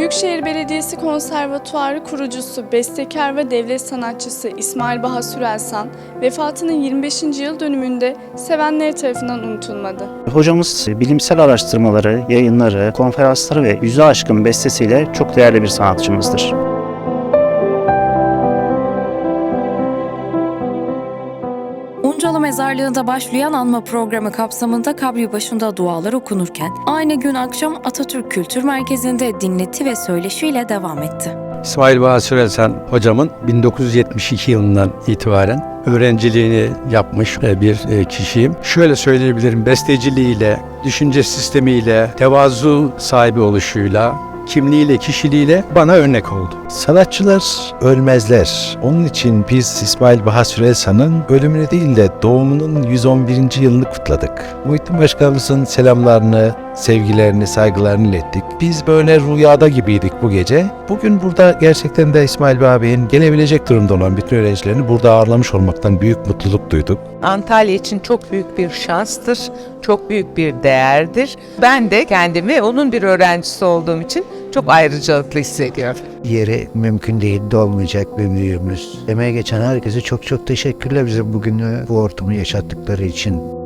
Büyükşehir Belediyesi Konservatuarı kurucusu, bestekar ve devlet sanatçısı İsmail Baha Sürelsan, vefatının 25. yıl dönümünde sevenleri tarafından unutulmadı. Hocamız bilimsel araştırmaları, yayınları, konferansları ve yüzü aşkın bestesiyle çok değerli bir sanatçımızdır. Uncalı Mezarlığı'nda başlayan anma programı kapsamında kabri başında dualar okunurken aynı gün akşam Atatürk Kültür Merkezi'nde dinleti ve söyleşiyle devam etti. İsmail Baha Sürelsan hocamın 1972 yılından itibaren öğrenciliğini yapmış e, bir e, kişiyim. Şöyle söyleyebilirim, besteciliğiyle, düşünce sistemiyle, tevazu sahibi oluşuyla, kimliğiyle, kişiliğiyle bana örnek oldu. Sanatçılar ölmezler. Onun için biz İsmail Baha Sürelsan'ın ölümünü değil de doğumunun 111. yılını kutladık. Muhittin Başkanımızın selamlarını, sevgilerini, saygılarını ilettik. Biz böyle rüyada gibiydik bu gece. Bugün burada gerçekten de İsmail Bey'in gelebilecek durumda olan bütün öğrencilerini burada ağırlamış olmaktan büyük mutluluk duyduk. Antalya için çok büyük bir şanstır, çok büyük bir değerdir. Ben de kendimi onun bir öğrencisi olduğum için çok ayrıcalıklı hissediyorum. yeri mümkün değil dolmayacak bir büyüğümüz. Emeğe geçen herkese çok çok teşekkürler bize bugün bu ortamı yaşattıkları için.